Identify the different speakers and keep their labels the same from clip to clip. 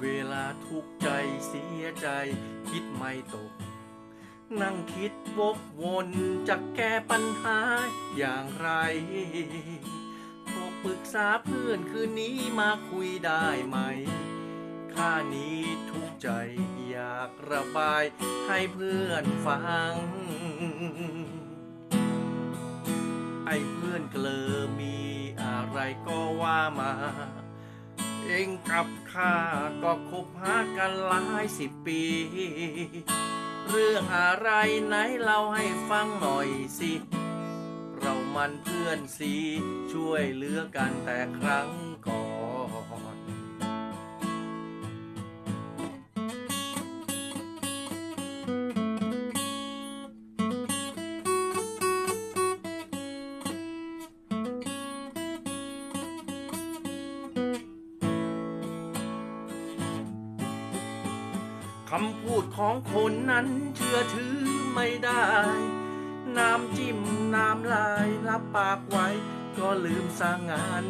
Speaker 1: เวลาทุกข์ใจเสียใจ คิดไม่ตก นั่งคิดวกวนจะแก้ปัญหาอย่างไรโทรปรึกษาเพื่อนคืนนี้มาคุยได้ไหม ข้านี้ทุกข์ใจอยากระบายให้เพื่อนฟัง ไอ้เพื่อนเกลอมีอะไรก็ว่ามา องกับข้าก็คบหากันหลายสิบปี เรื่องอะไรไหนเล่าให้ฟังหน่อยสิ เรามันเพื่อนสีช่วยเหลือกันแต่ครั้งก่อน คำพูดของคนนั้นเชื่อถือไม่ได้ น้ำจิ้มน้ำลายรับปากไว้ ก็ลืมสางาน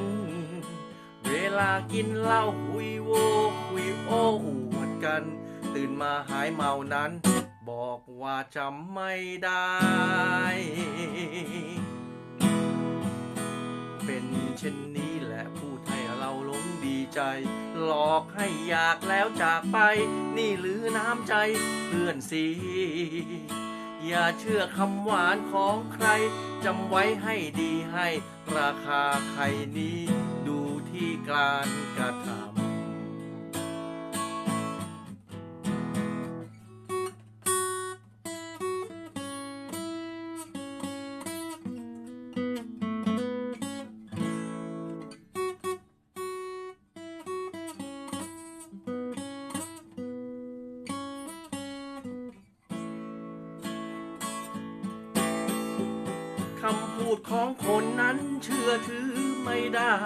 Speaker 1: เวลากินเหล้าคุยโวคุยโอ้อวดกัน ตื่นมาหายเมานั้น บอกว่าจำไม่ได้ เป็นเช่นนี้ ใจ หลอกให้อยากแล้วจากไป นี่หรือน้ำใจเพื่อนสี อย่าเชื่อคำหวานของใครจำไว้ให้ดีให้ ราคาใครนี้ดูที่การ ดของคนนั้นเชื่อถือไม่ได้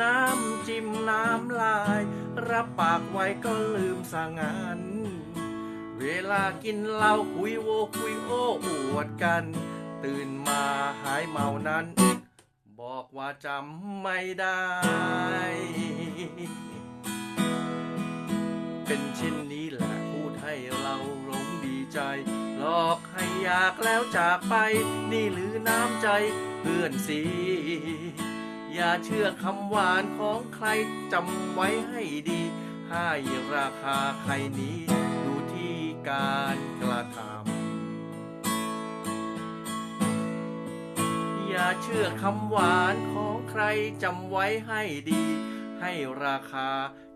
Speaker 1: น้ำจิ้มน้ำลาย รับปากไว้ก็ลืมสางาน เวลากินเหล้าคุยโวคุยโอ้อวดกัน ตื่นมาหายเมานั้น บอกว่าจำไม่ได้ เป็นเช่นนี้แหละพูดให้เราหลงดีใจ อกให้อยากแล้วจากไป นี่หรือน้ำใจเพื่อนสี อย่าเชื่อคำหวานของใครจำไว้ให้ดี ให้ราคาใครนี้ดูที่การกระทำอย่าเชื่อคำหวานของใครจำไว้ให้ดี ให้ราคา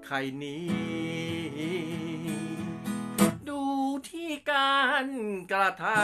Speaker 1: ใครนี้ การกระทำ